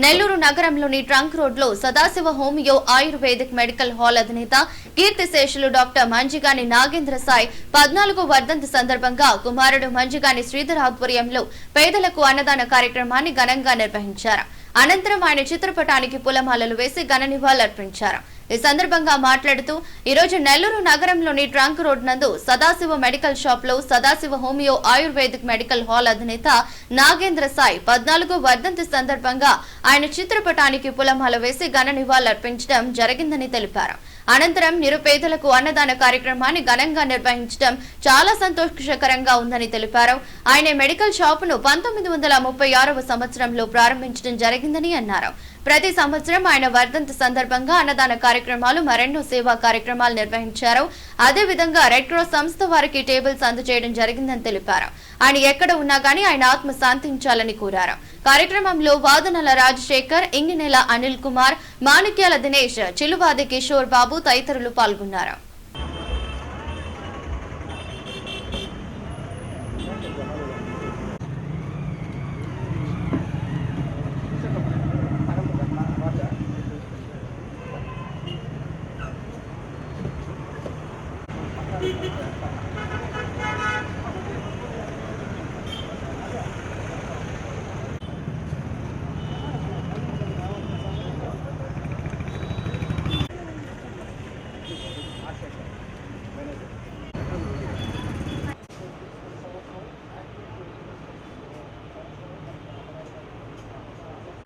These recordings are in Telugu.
నెల్లూరు నగరంలోని ట్రంక్ రోడ్లో Sadashiva homeo ayurvedic medical hall అధినేత కీర్తిశేషులు డాక్టర్ మంజిగాని నాగేంద్ర సాయి పద్నాలుగో వర్ధంతి సందర్భంగా కుమారుడు మంజిగాని శ్రీధర్ ఆధ్వర్యంలో పేదలకు అన్నదాన కార్యక్రమాన్ని ఘనంగా నిర్వహించారు. అనంతరం ఆయన చిత్రపటానికి పూలమాలలు వేసి ఘన నివాళులర్పించారు. ఈ సందర్భంగా మాట్లాడుతూ ఈరోజు నెల్లూరు నగరంలోని ట్రంక్ రోడ్ నందు సదాశివ మెడికల్ షాప్లో Sadashiva homeo ayurvedic medical hall అధినేత నాగేంద్ర సాయి పద్నాలుగో వర్ధంతి సందర్భంగా ఆయన చిత్రపటానికి పులమాల వేసి ఘన నివాళులర్పించడం జరిగిందని తెలిపారు. అనంతరం నిరుపేదలకు అన్నదాన కార్యక్రమాన్ని ఘనంగా నిర్వహించడం చాలా సంతోషకరంగా ఉందని తెలిపారు. ఆయన మెడికల్ షాపును పంతొమ్మిది వందల ముప్పై ఆరవ సంవత్సరంలో ప్రారంభించడం జరిగిందని అన్నారు. ప్రతి సంవత్సరం ఆయన వర్ధంతి సందర్భంగా అన్నదాన కార్యక్రమాలు మరెన్నో సేవా కార్యక్రమాలు నిర్వహించారు. అదేవిధంగా రెడ్ క్రాస్ సంస్థ వారికి టేబుల్స్ అందజేయడం జరిగిందని తెలిపారు. ఆయన ఎక్కడ ఉన్నా గానీ ఆయన ఆత్మ శాంతించాలని కోరారు. కార్యక్రమంలో వాదనల రాజశేఖర్ ఇంగినెల అనిల్ కుమార్ మాణిక్యాల దినేష్ చిలువాది కిషోర్ బాబు తదితరులు పాల్గొన్నారు.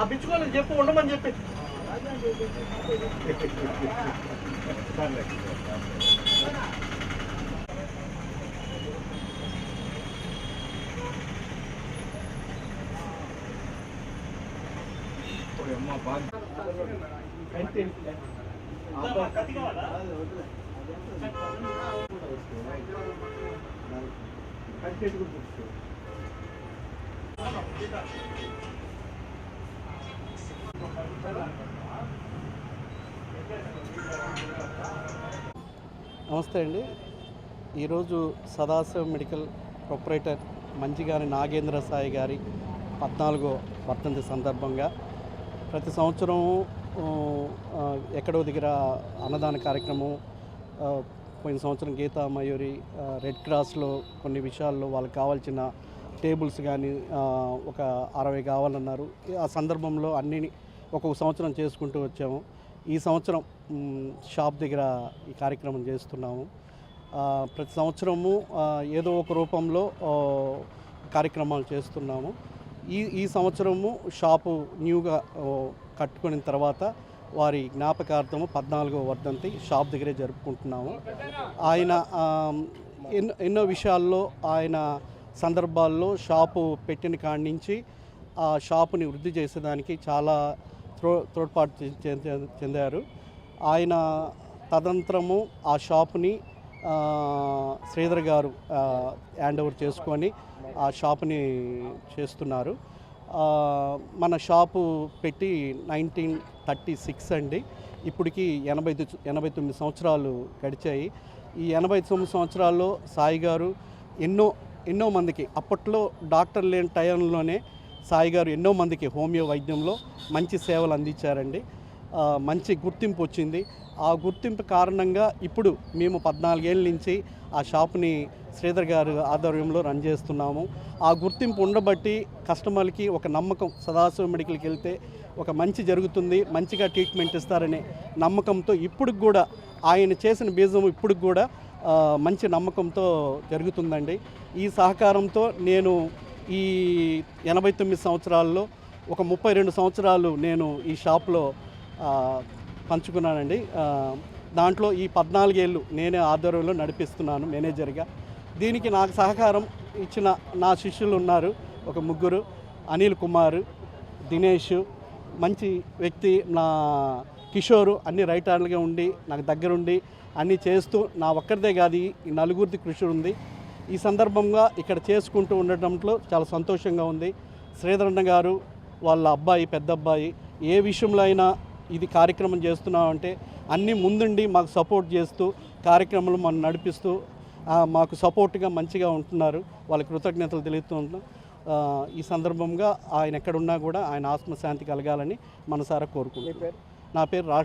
ఆ పిచ్చుకోవాలని చెప్పు ఉండమని చెప్పి. నమస్తే అండి. ఈరోజు సదాశివ మెడికల్ ప్రొపరేటర్ మంచిగాని నాగేంద్ర సాయి గారి పద్నాలుగో వర్ధంతి సందర్భంగా ప్రతి సంవత్సరం ఆ, ఆ, ఎక్కడో దగ్గర అన్నదాన కార్యక్రమం పోయిన సంవత్సరం గీతా మయూరి రెడ్ క్రాస్లో కొన్ని విషయాల్లో వాళ్ళకి కావాల్సిన టేబుల్స్ కానీ ఒక అరవై కావాలన్నారు. ఆ సందర్భంలో అన్ని ఒక్కొక్క సంవత్సరం చేసుకుంటూ వచ్చాము. ఈ సంవత్సరం షాప్ దగ్గర ఈ కార్యక్రమం చేస్తున్నాము. ప్రతి సంవత్సరము ఏదో ఒక రూపంలో కార్యక్రమాలు చేస్తున్నాము. ఈ ఈ సంవత్సరము షాపు న్యూగా కట్టుకున్న తర్వాత వారి జ్ఞాపకార్థము పద్నాలుగో వర్ధంతి షాప్ దగ్గరే జరుపుకుంటున్నాము. ఆయన ఎన్నో ఎన్నో విషయాల్లో ఆయన సందర్భాల్లో షాపు పెట్టిన కాడి నుంచి ఆ షాపుని వృద్ధి చేసేదానికి చాలా త్రో తోడ్పాటు చెందారు. ఆయన తదంతరము ఆ షాపుని శ్రీధర్ గారు హ్యాండ్ ఓవర్ చేసుకొని ఆ షాపుని చేస్తున్నారు. మన షాపు పెట్టి నైన్టీన్ థర్టీ సిక్స్ అండి. ఇప్పటికి ఎనభై ఎనభై తొమ్మిది సంవత్సరాలు గడిచాయి. ఈ ఎనభై తొమ్మిది సంవత్సరాల్లో సాయి గారు ఎన్నో ఎన్నో మందికి అప్పట్లో డాక్టర్ లేని టైంలోనే సాయి గారు ఎన్నో మందికి హోమియో వైద్యంలో మంచి సేవలు అందించారండి. మంచి గుర్తింపు వచ్చింది. ఆ గుర్తింపు కారణంగా ఇప్పుడు మేము పద్నాలుగేళ్ళ నుంచి ఆ షాప్ని శ్రీధర్ గారు ఆధ్వర్యంలో రన్ చేస్తున్నాము. ఆ గుర్తింపు ఉండబట్టి కస్టమర్కి ఒక నమ్మకం సదాశివ మెడికల్కి వెళ్తే ఒక మంచి జరుగుతుంది మంచిగా ట్రీట్మెంట్ ఇస్తారనే నమ్మకంతో ఇప్పుడు కూడా ఆయన చేసిన బీజం ఇప్పుడు కూడా మంచి నమ్మకంతో జరుగుతుందండి. ఈ సహకారంతో నేను ఈ ఎనభై తొమ్మిది సంవత్సరాల్లో ఒక ముప్పై రెండు సంవత్సరాలు నేను ఈ షాప్లో పంచుకున్నానండి. దాంట్లో ఈ పద్నాలుగేళ్ళు నేనే ఆధ్వర్యంలో నడిపిస్తున్నాను మేనేజర్గా. దీనికి నాకు సహకారం ఇచ్చిన నా శిష్యులు ఉన్నారు. ఒక ముగ్గురు అనిల్ కుమార్ దినేష్ మంచి వ్యక్తి నా కిషోరు అన్ని రైట్ హ్యాండ్గా ఉండి నాకు దగ్గరుండి అన్నీ చేస్తూ నా ఒక్కరిదే కాదు ఈ- నలుగురిది కృషి ఉంది ఈ సందర్భంగా ఇక్కడ చేసుకుంటూ ఉండటంలో చాలా సంతోషంగా ఉంది. శ్రీధరన్న గారు వాళ్ళ అబ్బాయి పెద్ద అబ్బాయి ఏ విషయంలో అయినా ఇది కార్యక్రమం చేస్తున్నామంటే అన్నీ ముందుండి మాకు సపోర్ట్ చేస్తూ కార్యక్రమాలు మనం నడిపిస్తూ మాకు సపోర్ట్గా మంచిగా ఉంటున్నారు. వాళ్ళ కృతజ్ఞతలు తెలుపుతూ ఉంటున్నాం. ఆ, ఈ సందర్భంగా ఆయన ఎక్కడున్నా కూడా ఆయన ఆత్మశాంతి కలగాలని మనసారా కోరుకుంటున్నాను నా పేరు రాజ్